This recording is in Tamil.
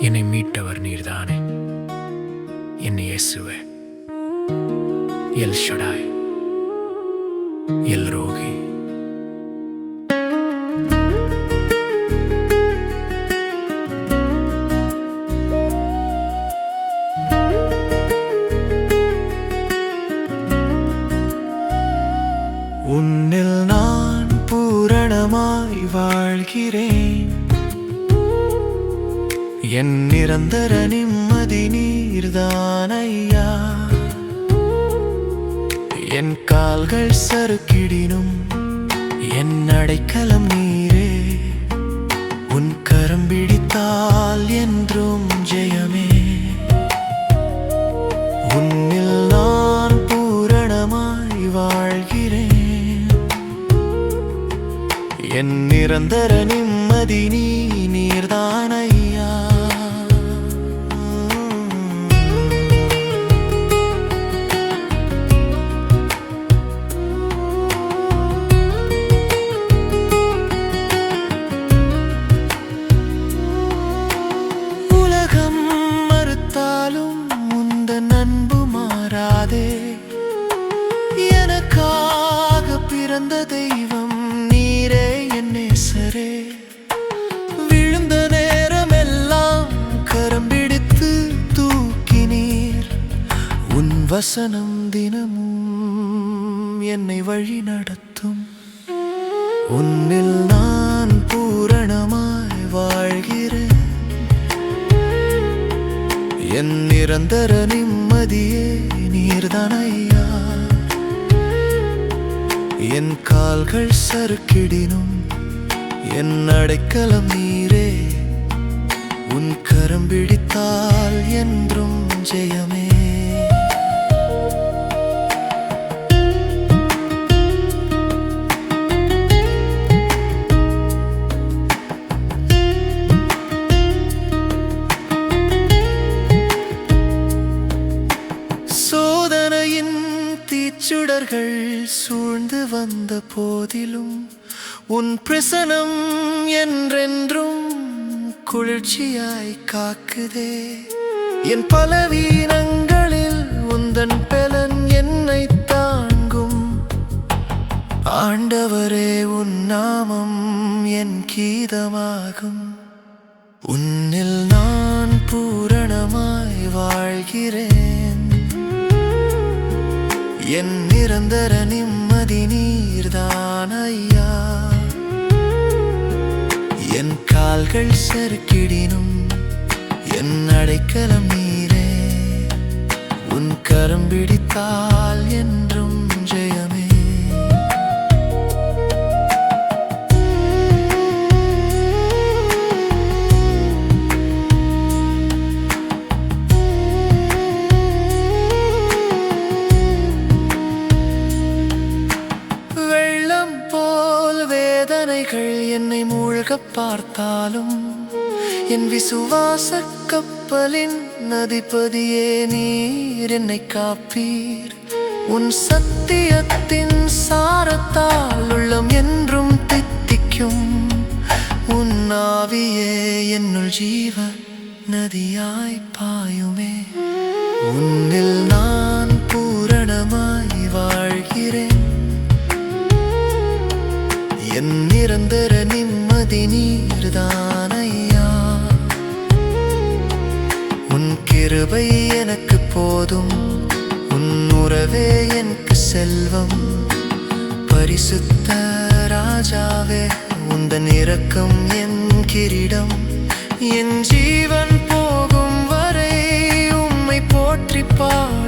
என்னை மீட்டவர் நீர்தானே? என்னை இயேசுவே. El Shaddai. El Roi. உன்னில் நான் பூரணமாய் வாழ்கிறேன். என் நிரந்தர நிம்மதி நீர்தான் ஐயா என் கால்கள் சறுக்கிடினும் என் அடைக்கலம் நீரே. உன் கரம் பிடித்தால் என்றும் ஜெயமே. உன்னில் நான் பூரணமாய் வாழ்கிறேன். என் நிரந்தர நிம்மதி நீ நீர்தான் பிறந்த தெய்வம் நீரே என் நேசரே. விழுந்த நேரம் எல்லாம் கரம் பிடித்து தூக்கி நீர் உன் வசனம் தினமும் என்னை வழி நடத்தும். உன்னில் நான் பூரணமாய் வாழ்கிறேன். என் நிரந்தர நிம்மதியே நீர்தான் ஐயா என் கால்கள் சறுக்கிடினும் என் அடைக்கலம் நீரே. உன் கரம் பிடித்தால் என்றும் ஜெயமே. தீச்சுடர்கள் சூழ்ந்து வந்த போதிலும் உன் பிரசனம் என்றென்றும் குளிர்ச்சியாய் காக்குதே. என் பலவீனங்களில் உந்தன் பெலன் என்னை தாங்கும். ஆண்டவரே உன் நாமம் என் கீதமாகும். உன்னில் நான் பூரணமாய் வாழ்கிறேன். என் நிரந்தர நிம்மதி நீர்தான் ஐயா. என் கால்கள் செருக்கிடினும் என் அடைக்கலம் நீரே. உன் கரம் பிடித்தால் என்றும் ஜெயமே. என்னை மூழ்க பார்த்தாலும் என் விசுவாச கப்பலின் நதிபதியே நீர் என்னை காப்பீர். உன் சத்தியத்தின் சாரத்தால் உள்ளம் என்றும் தித்திக்கும். உன் ஆவியே என்னுள் ஜீவ நதியாய் பாயுமே. உன்னில் நான் என் நிரந்தர நிம்மதி நீர்தானையா? உன் கிருபை எனக்கு போதும். உன் உறவே எனக்கு செல்வம். பரிசுத்த ராஜாவே உந்தன் இரக்கம் என் கிரீடம். என் ஜீவன் போகும் வரை உம்மை போற்றி பாடும்